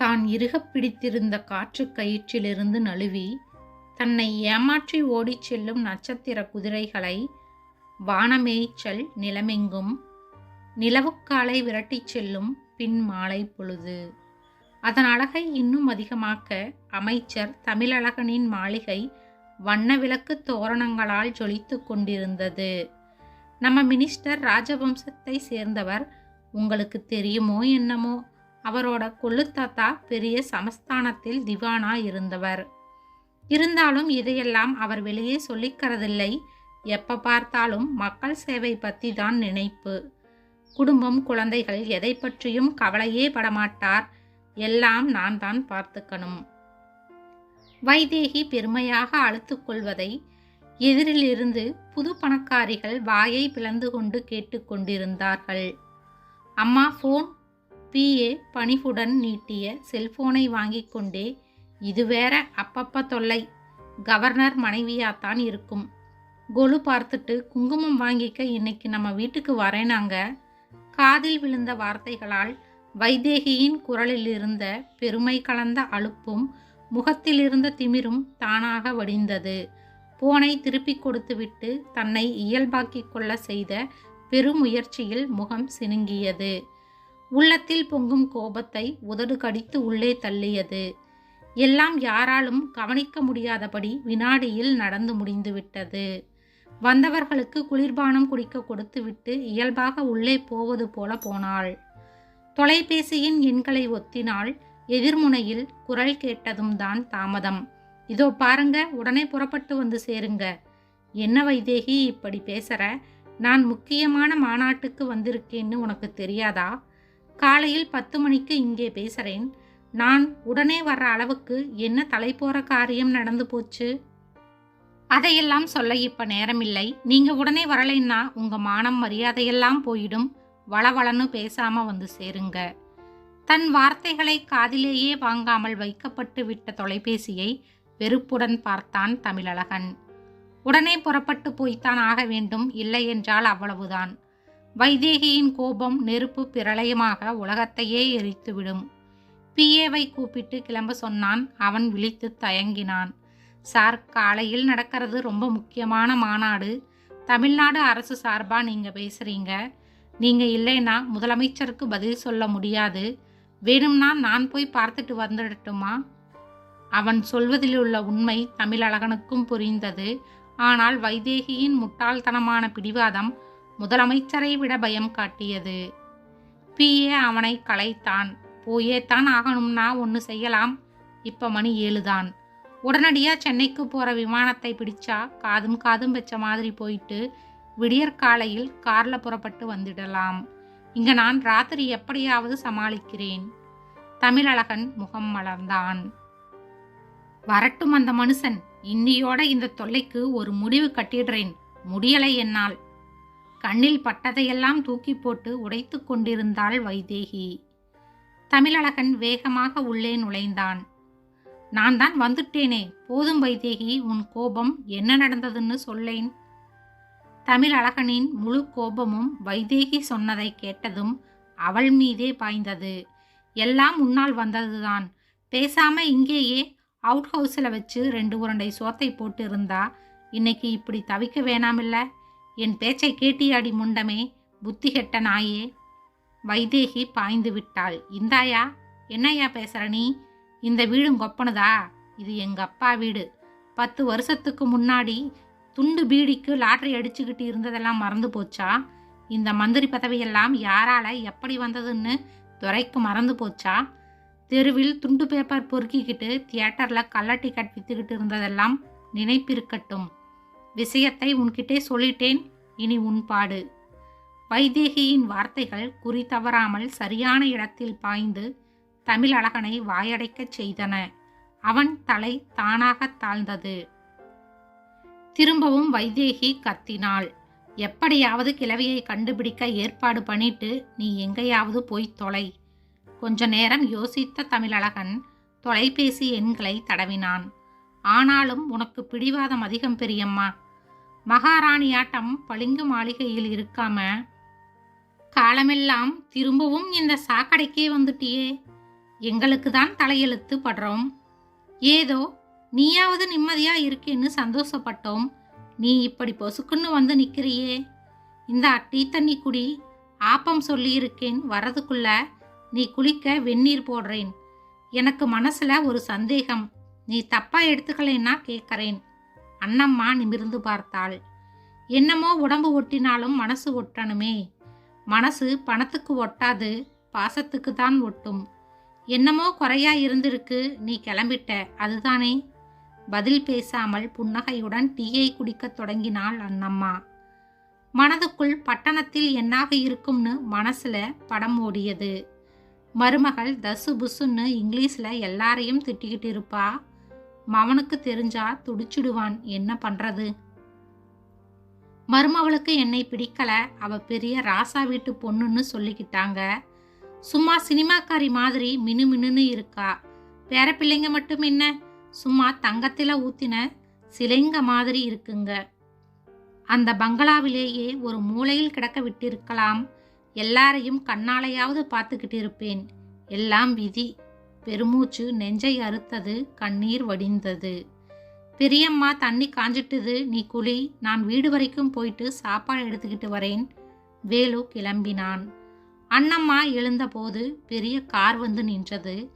தான் இறுகப் பிடித்திருந்த காற்று கயிற்றிலிருந்து நழுவி தன்னை ஏமாற்றி ஓடிச் செல்லும் நட்சத்திர குதிரைகளை வானமேய்ச்சல் நிலமெங்கும் நிலவுக்காலை விரட்டிச் செல்லும் பின் மாலை பொழுது. அதன் அழகை இன்னும் அதிகமாக்க அமைச்சர் தமிழழகனின் மாளிகை வண்ண விளக்கு தோரணங்களால் ஜொலித்து கொண்டிருந்தது. நம்ம மினிஸ்டர் ராஜவம்சத்தை சேர்ந்தவர் உங்களுக்கு தெரியுமோ என்னமோ? அவரோட கொள்ளுத்தாத்தா பெரிய சமஸ்தானத்தில் திவானா இருந்தவர். இருந்தாலும் இதையெல்லாம் அவர் வெளியே சொல்லிக்கிறதில்லை. எப்ப பார்த்தாலும் மக்கள் சேவை பற்றி தான் நினைப்பு. குடும்பம் குழந்தைகள் எதை பற்றியும் கவலையே படமாட்டார். எல்லாம் நான் தான் பார்த்துக்கணும். வைதேகி பெருமையாக அழுத்துக்கொள்வதை எதிரிலிருந்து புது பணக்காரிகள் வாயை பிளந்து கொண்டு கேட்டுக்கொண்டிருந்தார்கள் அம்மா ஃபோன் பிஏ பணிவுடன் நீட்டிய செல்போனை வாங்கிக் கொண்டே இது வேற அப்பப்ப தொல்லை. கவர்னர் மனைவியாத்தான் இருக்கும். கொலு பார்த்துட்டு குங்குமம் வாங்கிக்க இன்னைக்கு நம்ம வீட்டுக்கு வரேனாங்க. காதில் விழுந்த வார்த்தைகளால் வைதேகியின் குரலில் இருந்த பெருமை கலந்த அலுப்பும் முகத்தில் இருந்த திமிரும் தானாக வடிந்தது. போனை திருப்பிக் கொடுத்துவிட்டு தன்னை இயல்பாக்கிக் கொள்ள செய்த பெருமுயற்சியில் முகம் சினுங்கியது. உள்ளத்தில் பொங்கும் கோபத்தை உதடு கடித்து உள்ளே தள்ளியது. எல்லாம் யாராலும் கவனிக்க முடியாதபடி வினாடியில் நடந்து முடிந்துவிட்டது வந்தவர்களுக்கு குளிர்பானம் குடிக்க கொடுத்துவிட்டு இயல்பாக உள்ளே போவது போல போனாள். தொலைபேசியின் எண்களை ஒத்தினால் எதிர்முனையில் குரல் கேட்டதும் தான் தாமதம். இதோ பாருங்க உடனே புறப்பட்டு வந்து சேருங்க. என்ன வைதேகி இப்படி பேசுற? நான் முக்கியமான மாநாட்டுக்கு வந்திருக்கேன்னு உனக்கு தெரியாதா? காலையில் பத்து மணிக்கு இங்கே பேசுகிறேன் நான் உடனே வர்ற அளவுக்கு என்ன தலை போகிற காரியம் நடந்து போச்சு? அதையெல்லாம் சொல்ல இப்போ நேரமில்லை. நீங்கள் உடனே வரலைன்னா உங்கள் மானம் மரியாதையெல்லாம் போயிடும். வளவளன்னு பேசாமல் வந்து சேருங்க. தன் வார்த்தைகளை காதிலேயே வாங்காமல் வைக்கப்பட்டு விட்ட தொலைபேசியை வெறுப்புடன் பார்த்தான் தமிழழகன். உடனே புறப்பட்டு போய்த்தான் ஆக வேண்டும். இல்லை என்றால் அவ்வளவுதான். வைதேகியின் கோபம் நெருப்பு பிரளயமாக உலகத்தையே எரித்துவிடும். பிஏவை கூப்பிட்டு கிளம்ப சொன்னான். அவன் விழித்து தயங்கினான். சார் காலையில் நடக்கிறது ரொம்ப முக்கியமான மாநாடு. தமிழ்நாடு அரசு சார்பாக நீங்கள் பேசுகிறீங்க நீங்கள் இல்லைன்னா முதலமைச்சருக்கு பதில் சொல்ல முடியாது. வேணும்னா நான் போய் பார்த்துட்டு வந்துடட்டுமா? அவன் சொல்வதில் உள்ள உண்மை தமிழழகனுக்கும் புரிந்தது. ஆனால் வைதேகியின் முட்டாள்தனமான பிடிவாதம் முதலமைச்சரை விட பயம் காட்டியது. பிஏ அவனை கலைத்தான். போயே தான் ஆகணும்னா ஒன்று செய்யலாம். இப்போ மணி ஏழுதான். உடனடியாக சென்னைக்கு போகிற விமானத்தை பிடிச்சா காதும் காதும் வச்ச மாதிரி போயிட்டு விடியற்காலையில் காரில் புறப்பட்டு வந்துடலாம். இங்கே நான் ராத்திரி எப்படியாவது சமாளிக்கிறேன். தமிழழகன் முகம் மலர்ந்தான். வரட்டும் அந்த மனுஷன். இன்னியோட இந்த தொல்லைக்கு ஒரு முடிவு கட்டிடுறேன். முடியலை என்னால். கண்ணில் பட்டதையெல்லாம் தூக்கி போட்டு உடைத்து கொண்டிருந்தாள் வைதேகி. தமிழழகன் வேகமாக உள்ளே நுழைந்தான். நான் தான் வந்துட்டேனே போதும் வைதேகி உன் கோபம் என்ன நடந்ததுன்னு சொல்லேன். தமிழழகனின் முழு கோபமும் வைதேகி சொன்னதை கேட்டதும் அவள் மீதே பாய்ந்தது. எல்லாம் உன்னால் வந்ததுதான். பேசாம இங்கேயே அவுட் ஹவுஸில் வச்சு ரெண்டு உருண்டை சோத்தை போட்டு இருந்தா இன்னைக்கு இப்படி தவிக்க வேணாமில்ல? என் பேச்சை கேட்டியாடி முண்டமே புத்தி கெட்ட நாயே. வைதேகி பாய்ந்து விட்டாள். இந்தாயா என்னையா பேசுற நீ? இந்த வீடும் கொப்பனுதா? இது எங்க அப்பா வீடு. பத்து வருஷத்துக்கு முன்னாடி துண்டு பீடிக்கு லாட்ரி அடிச்சுக்கிட்டு இருந்ததெல்லாம் மறந்து போச்சா? இந்த மந்திரி பதவியெல்லாம் யாரால எப்படி வந்ததுன்னு துரைக்கு மறந்து போச்சா? தெருவில் துண்டு பேப்பர் பொறுக்கிக்கிட்டு தியேட்டரில் கள்ள டிக்கெட் வித்துக்கிட்டு இருந்ததெல்லாம் நினைப்பிருக்கட்டும். விஷயத்தை உன்கிட்டே சொல்லிட்டேன். இனி உன்பாடு வைதேகியின் வார்த்தைகள் குறி தவறாமல் சரியான இடத்தில் பாய்ந்து தமிழழகனை வாயடைக்கச் செய்தன. அவன் தலை தானாக தாழ்ந்தது. திரும்பவும் வைதேகி கத்தினாள். எப்படியாவது கிழவியை கண்டுபிடிக்க ஏற்பாடு பண்ணிட்டு நீ எங்கேயாவது போய் தொலை. கொஞ்ச நேரம் யோசித்த தமிழழகன் தொலைபேசி எண்களை தடவினான். ஆனாலும் உனக்கு பிடிவாதம் அதிகம் பெரியம்மா. மகாராணியாட்டம் பளிங்கு மாளிகையில் இருக்காம? காலமெல்லாம் திரும்பவும் இந்த சாக்கடைக்கே வந்துட்டியே. எங்களுக்கு தான் தலையெழுத்து படுறோம். ஏதோ நீயாவது நிம்மதியா இருக்கேன்னு சந்தோஷப்பட்டோம். நீ இப்படி பொசுக்குன்னு வந்து நிற்கிறியே இந்த டீ தண்ணி குடி ஆப்பம் சொல்லியிருக்கேன் வரதுக்குள்ள நீ குளிக்க வெந்நீர் போடுறேன். எனக்கு மனசுல ஒரு சந்தேகம். நீ தப்பா எடுத்துக்கலைன்னா கேட்கறேன் அண்ணம்மா நிமிர்ந்து பார்த்தாள். என்னமோ உடம்பு ஒட்டினாலும் மனசு ஒட்டணுமே. மனசு பணத்துக்கு ஒட்டாது பாசத்துக்கு தான் ஒட்டும். என்னமோ குறையா இருந்திருக்கு நீ கிளம்பிட்ட அதுதானே? பதில் பேசாமல் புன்னகையுடன் டீயை குடிக்கத் தொடங்கினாள் அண்ணம்மா. மனதுக்குள் பட்டணத்தில் என்னாக இருக்கும்னு மனசுல படம் ஓடியது. மருமகள் தசு புசுன்னு இங்கிலீஷில் எல்லாரையும் திட்டிக்கிட்டு இருப்பா. மவனுக்கு தெரிஞ்சா துடிச்சிடுவான். என்ன பண்றது? மருமவளுக்கு என்னை பிடிக்கல. அவ பெரிய ராசா வீட்டு பொண்ணுன்னு சொல்லிக்கிட்டாங்க. சும்மா சினிமாக்காரி மாதிரி மினு மினுன்னு இருக்கா. பேர பிள்ளைங்க மட்டும் என்ன? சும்மா தங்கத்தில ஊத்தின சிலைங்க மாதிரி இருக்குங்க. அந்த பங்களாவிலேயே ஒரு மூலையில் கிடக்க விட்டிருக்கலாம். எல்லாரையும் கண்ணாலையாவது பார்த்துக்கிட்டு இருப்பேன். எல்லாம் விதி. பெருமூச்சு நெஞ்சை அறுத்தது கண்ணீர் வடிந்தது. பெரியம்மா தண்ணி காஞ்சிட்டுது. நீ குழி நான் வீடு வரைக்கும் போயிட்டு சாப்பாடு எடுத்துக்கிட்டு வரேன். வேலு கிளம்பினான். அண்ணம்மா எழுந்தபோது பெரிய கார் வந்து நின்றது.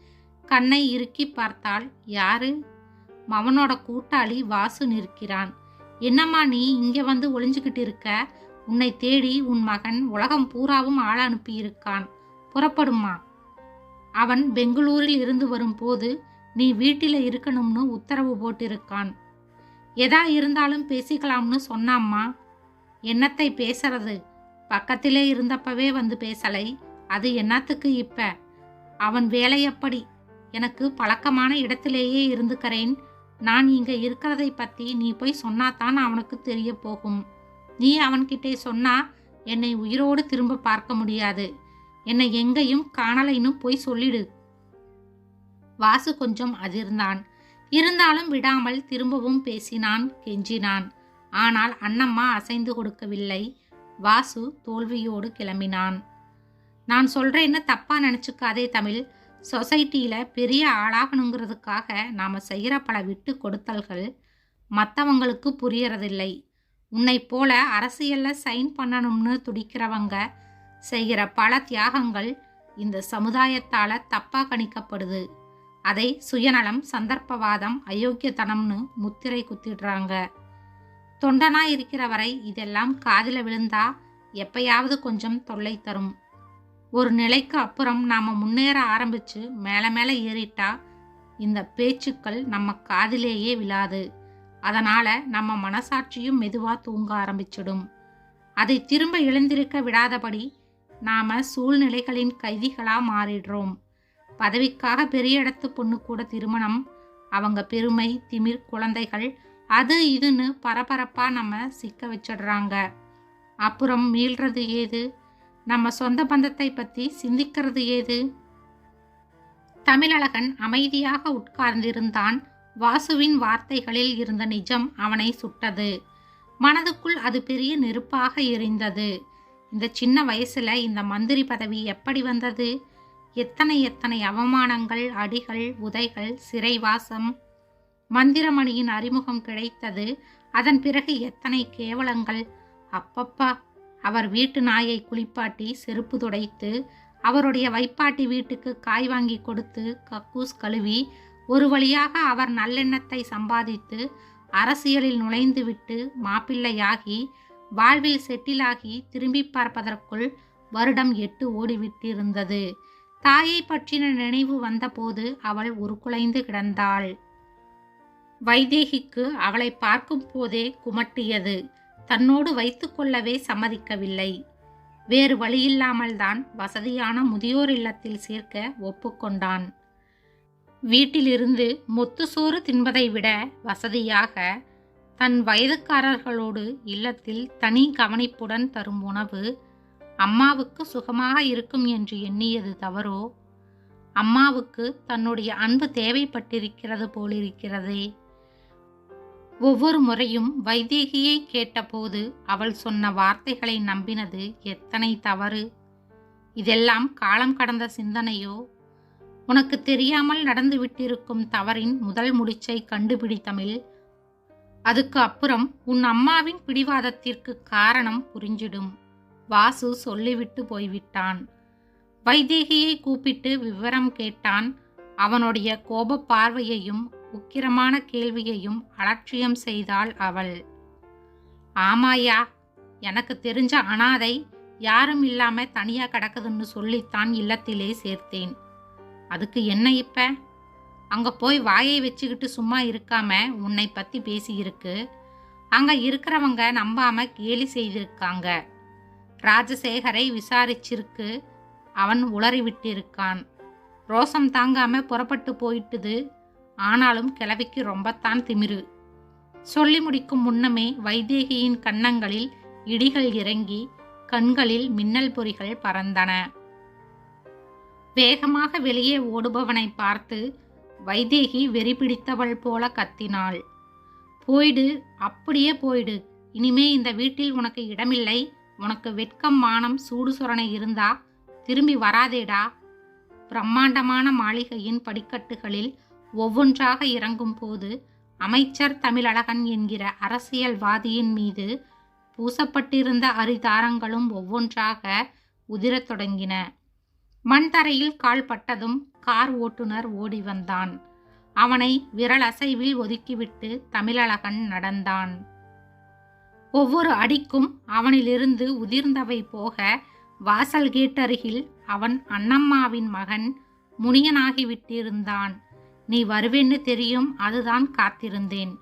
கண்ணை இறுக்கி பார்த்தால் யாரு? மவனோட கூட்டாளி வாசு நிற்கிறான். என்னம்மா நீ இங்கே வந்து ஒளிஞ்சுக்கிட்டு இருக்க? உன்னை தேடி உன் மகன் உலகம் பூராவும் ஆள் அனுப்பியிருக்கான். புறப்படுமா அவன் பெங்களூரில் இருந்து வரும்போது நீ வீட்டில் இருக்கணும்னு உத்தரவு போட்டிருக்கான். எதா இருந்தாலும் பேசிக்கலாம்னு சொன்னாம்மா. என்னத்தை பேசுறது? பக்கத்திலே இருந்தப்பவே வந்து பேசலை. அது என்னத்துக்கு இப்ப? அவன் வேலை எப்படி? எனக்கு பழக்கமான இடத்திலேயே இருந்துக்கிறேன். நான் இங்க இருக்கிறதை பத்தி நீ போய் சொன்னாதான் அவனுக்கு தெரிய போகும். நீ அவன்கிட்டே சொன்னா என்னை உயிரோடு திரும்ப பார்க்க முடியாது. என்னை எங்கேயும் காணலைன்னு போய் சொல்லிடு. வாசு கொஞ்சம் அதிர்ந்தான். இருந்தாலும் விடாமல் திரும்பவும் பேசினான் கெஞ்சினான். ஆனால் அண்ணம்மா அசைந்து கொடுக்கவில்லை. வாசு தோல்வியோடு கிளம்பினான். நான் சொல்கிறேன்னு தப்பாக நினச்சிக்காதே தமிழ். சொசைட்டியில் பெரிய ஆளாகணுங்கிறதுக்காக நாம் செய்கிற பல விட்டு கொடுத்தல்கள் மற்றவங்களுக்கு புரியறதில்லை. உன்னை போல அரசியலில் சைன் பண்ணணும்னு துடிக்கிறவங்க செய்கிற பல தியாகங்கள் இந்த சமுதாயத்தால் தப்பாக கணிக்கப்படுது. அதை சுயநலம் சந்தர்ப்பவாதம் அயோக்கியத்தனம்னு முத்திரை குத்திடுறாங்க. தொண்டனா இருக்கிற வரை இதெல்லாம் காதில் விழுந்தா எப்பயாவது கொஞ்சம் தொல்லை தரும். ஒரு நிலைக்கு அப்புறம் நாம் முன்னேற ஆரம்பித்து மேலே மேலே ஏறிட்டா இந்த பேச்சுக்கள் நம்ம காதிலேயே விழாது. அதனால் நம்ம மனசாட்சியும் மெதுவாக தூங்க ஆரம்பிச்சிடும். அதை திரும்ப எழுந்திருக்க விடாதபடி நாம் சூழ்நிலைகளின் கைதிகளாக மாறிடுறோம். பதவிக்காக பெரிய இடத்து பொண்ணு கூட திருமணம் அவங்க பெருமை திமிர் குழந்தைகள் அது இதுன்னு பரபரப்பாக நம்ம சிக்க வச்சிடுறாங்க. அப்புறம் மீள்றது ஏது? நம்ம சொந்த பந்தத்தை பற்றி சிந்திக்கிறது ஏது? தமிழழகன் அமைதியாக உட்கார்ந்திருந்தான். வாசுவின் வார்த்தைகளில் இருந்த நிஜம் அவனை சுட்டது. மனதுக்குள் அது பெரிய நெருப்பாக எரிந்தது. இந்த சின்ன வயசுல இந்த மந்திரி பதவி எப்படி வந்தது? எத்தனை எத்தனை அவமானங்கள் அடிகள் உதைகள் சிறைவாசம் மந்திரமணியின் அறிமுகம் கிடைத்தது? அதன் பிறகு எத்தனை கேவலங்கள்? அப்பப்பா அவர் வீட்டு நாயை குளிப்பாட்டி செருப்பு துடைத்து அவருடைய வைப்பாட்டி வீட்டுக்கு காய் வாங்கி கொடுத்து கக்கூஸ் கழுவி ஒரு வழியாக அவர் நல்லெண்ணத்தை சம்பாதித்து அரசியலில் நுழைந்துவிட்டு மாப்பிள்ளையாகி வாழ்வில் செட்டிலாகி திரும்பி பார்ப்பதற்குள் வருடம் எட்டு ஓடிவிட்டிருந்தது. தாயை பற்றின நினைவு வந்தபோது அவள் உருக்குலைந்து கிடந்தாள். வைதேகிக்கு அவளை பார்க்கும் போதே குமட்டியது. தன்னோடு வைத்துக்கொள்ளவே சம்மதிக்கவில்லை. வேறு வழியில்லாமல்தான் வசதியான முதியோர் இல்லத்தில் சேர்க்க ஒப்புக்கொண்டான் வீட்டிலிருந்து மொத்து சோறு தின்பதை விட வசதியாக தன் வயதுக்காரர்களோடு இல்லத்தில் தனி கவனிப்புடன் தரும் உணவு அம்மாவுக்கு சுகமாக இருக்கும் என்று எண்ணியது தவறோ? அம்மாவுக்கு தன்னுடைய அன்பு தேவைப்பட்டிருக்கிறது போலிருக்கிறதே. ஒவ்வொரு முறையும் வைதேகியை கேட்டபோது அவள் சொன்ன வார்த்தைகளை நம்பினது எத்தனை தவறு? இதெல்லாம் காலம் கடந்த சிந்தனையோ? உனக்கு தெரியாமல் நடந்துவிட்டிருக்கும் தவறின் முதல் முடிச்சை கண்டுபிடித்தமிழ் அதுக்கு அப்புறம் உன் அம்மாவின் பிடிவாதத்திற்கு காரணம் புரிஞ்சிடும். வாசு சொல்லிவிட்டு போய்விட்டான். வைதேகியை கூப்பிட்டு விவரம் கேட்டான். அவனுடைய கோப பார்வையையும் உக்கிரமான கேள்வியையும் அலட்சியம் செய்தாள் அவள். ஆமாயா எனக்கு தெரிஞ்ச அனாதை யாரும் இல்லாம தனியா கிடக்குதுன்னு சொல்லித்தான் இல்லத்திலே சேர்த்தேன். அதுக்கு என்ன இப்ப? அங்கே போய் வாயை வச்சுக்கிட்டு சும்மா இருக்காம உன்னை பற்றி பேசியிருக்கு. அங்கே இருக்கிறவங்க நம்பாம கேலி செய்திருக்காங்க. ராஜசேகரை விசாரிச்சிருக்கு. அவன் உளறி விட்டிருக்கான். ரோசம் தாங்காம புறப்பட்டு போயிட்டுது. ஆனாலும் கிளவிக்கு ரொம்பத்தான் திமிரு. சொல்லி முடிக்கும் முன்னமே வைதேகியின் கன்னங்களில் இடிகள் இறங்கி கண்களில் மின்னல் பொறிகள் பறந்தன. வேகமாக வெளியே ஓடுபவனை பார்த்து வைதேகி வெறி பிடித்தவள் போல கத்தினாள். போயிடு அப்படியே போயிடு. இனிமே இந்த வீட்டில் உனக்கு இடமில்லை. உனக்கு வெட்கம் மானம் சூடு சுரணை இருந்தா திரும்பி வராதேடா. பிரம்மாண்டமான மாளிகையின் படிக்கட்டுகளில் ஒவ்வொன்றாக இறங்கும் போது அமைச்சர் தமிழழகன் என்கிற அரசியல்வாதியின் மீது பூசப்பட்டிருந்த அரிதாரங்களும் ஒவ்வொன்றாக உதிரத் தொடங்கின. மண்தரையில் கால் பட்டதும் கார் ஓட்டுநர் ஓடி வந்தான் அவனை விரல் அசைவில் ஒதுக்கிவிட்டு தமிழழகன் நடந்தான். ஒவ்வொரு அடிக்கும் அவனிலிருந்து உதிர்ந்தவை போக வாசல் கேட்டருகில் அவன் அண்ணம்மாவின் மகன் முனியனாகிவிட்டிருந்தான். நீ வருவேன்னு தெரியும் அதுதான் காத்திருந்தேன்.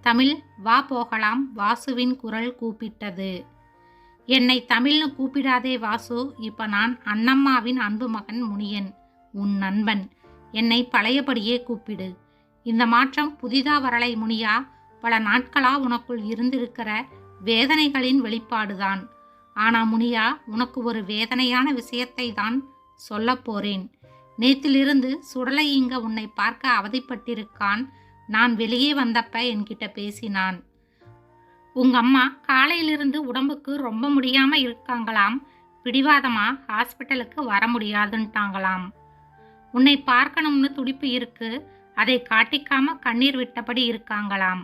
தமிழ் வா போகலாம் வாசுவின் குரல் கூப்பிட்டது. என்னை தமிழ்னு கூப்பிடாதே வாசு இப்போ நான் அண்ணம்மாவின் அன்பு மகன் முனியன் உன் நண்பன். என்னை பழையபடியே கூப்பிடு. இந்த மாற்றம் புதிதா வரலை முனியா. பல நாட்களா உனக்குள் இருந்திருக்கிற வேதனைகளின் வெளிப்பாடுதான். ஆனா முனியா உனக்கு ஒரு வேதனையான விஷயத்தை தான் சொல்லப் போறேன். நேத்திலிருந்து சுடலை இங்க உன்னை பார்க்க அவதிப்பட்டிருக்கான். நான் வெளியே வந்தப்ப என்கிட்ட பேசினான். உங்க அம்மா காலையிலிருந்து உடம்புக்கு ரொம்ப முடியாம இருக்காங்களாம். பிடிவாதமா ஹாஸ்பிட்டலுக்கு வர முடியாதுன்ட்டாங்களாம். உன்னை பார்க்கணும்னு துடிப்பு இருக்கு. அதை காட்டிக்காம கண்ணீர் விட்டபடி இருக்காங்களாம்.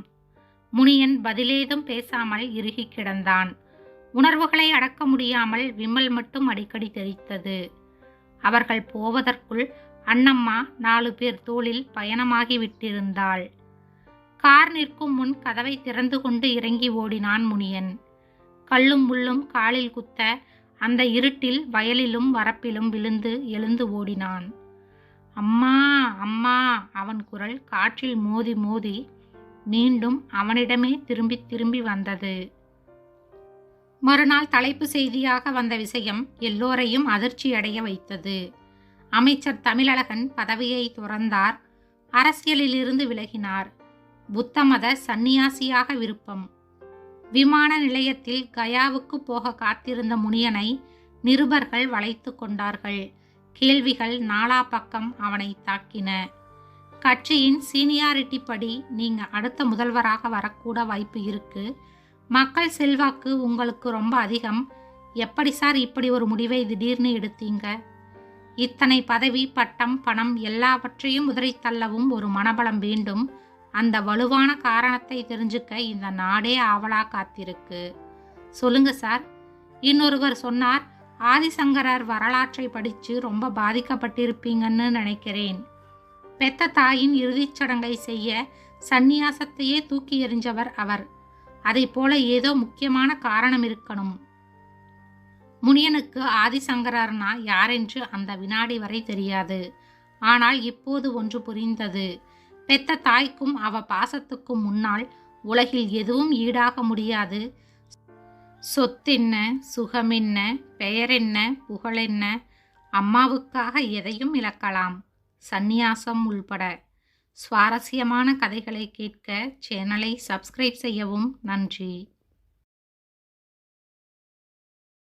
முனியன் பதிலேதும் பேசாமல் இறுகி கிடந்தான். உணர்வுகளை அடக்க முடியாமல் விமல் மட்டும் அடிக்கடி தெரித்தது. அவர்கள் போவதற்குள் அண்ணம்மா நாலு பேர் தோளில் பயணமாகி விட்டிருந்தாள். கார் நிற்கும் முன் கதவை திறந்து கொண்டு இறங்கி ஓடினான் முனியன். கல்லும் முள்ளும் காலில் குத்த அந்த இருட்டில் வயலிலும் வரப்பிலும் விழுந்து எழுந்து ஓடினான். அம்மா அம்மா அவன் குரல் காற்றில் மோதி மோதி மீண்டும் அவனிடமே திரும்பி திரும்பி வந்தது. மறுநாள் தலைப்பு செய்தியாக வந்த விஷயம் எல்லோரையும் அதிர்ச்சியடைய வைத்தது. அமைச்சர் தமிழழகன் பதவியை துறந்தார் அரசியலிலிருந்து விலகினார். புத்தமத சந்நியாசியாக விருப்பம். விமான நிலையத்தில் கயாவுக்கு போக காத்திருந்த முனியனை நிருபர்கள் வளைத்து கொண்டார்கள். கேள்விகள் நாலா பக்கம் அவனை தாக்கின. கட்சியின் சீனியாரிட்டி படி நீங்க அடுத்த முதல்வராக வரக்கூட வாய்ப்பு இருக்கு. மக்கள் செல்வாக்கு உங்களுக்கு ரொம்ப அதிகம். எப்படி சார் இப்படி ஒரு முடிவை திடீர்னு எடுத்தீங்க? இத்தனை பதவி பட்டம் பணம் எல்லாவற்றையும் உதறி தள்ளவும் ஒரு மனபலம் வேண்டும். அந்த வலுவான காரணத்தை தெரிஞ்சுக்க இந்த நாடே ஆவலா காத்திருக்கு. சொல்லுங்க சார். இன்னொருவர் சொன்னார் ஆதிசங்கரர் வரலாற்றை படித்து ரொம்ப பாதிக்கப்பட்டிருப்பீங்கன்னு நினைக்கிறேன். பெத்த தாயின் இறுதிச் சடங்கை செய்ய சந்நியாசத்தையே தூக்கி எறிஞ்சவர் அவர். அதை போல ஏதோ முக்கியமான காரணம் இருக்கணும். முனியனுக்கு ஆதிசங்கரர்னா யாரென்று அந்த வினாடி வரை தெரியாது. ஆனால் இப்போது ஒன்று புரிந்தது. பெத்த தாய்க்கும் அவ பாசத்துக்கும் முன்னால் உலகில் எதுவும் ஈடாக முடியாது. சொத்தென்ன சுகமென்ன பெயரென்ன புகழென்ன அம்மாவுக்காக எதையும் இழக்கலாம். சந்நியாசம் உள்பட. சுவாரஸ்யமான கதைகளை கேட்க சேனலை சப்ஸ்கிரைப் செய்யவும் நன்றி.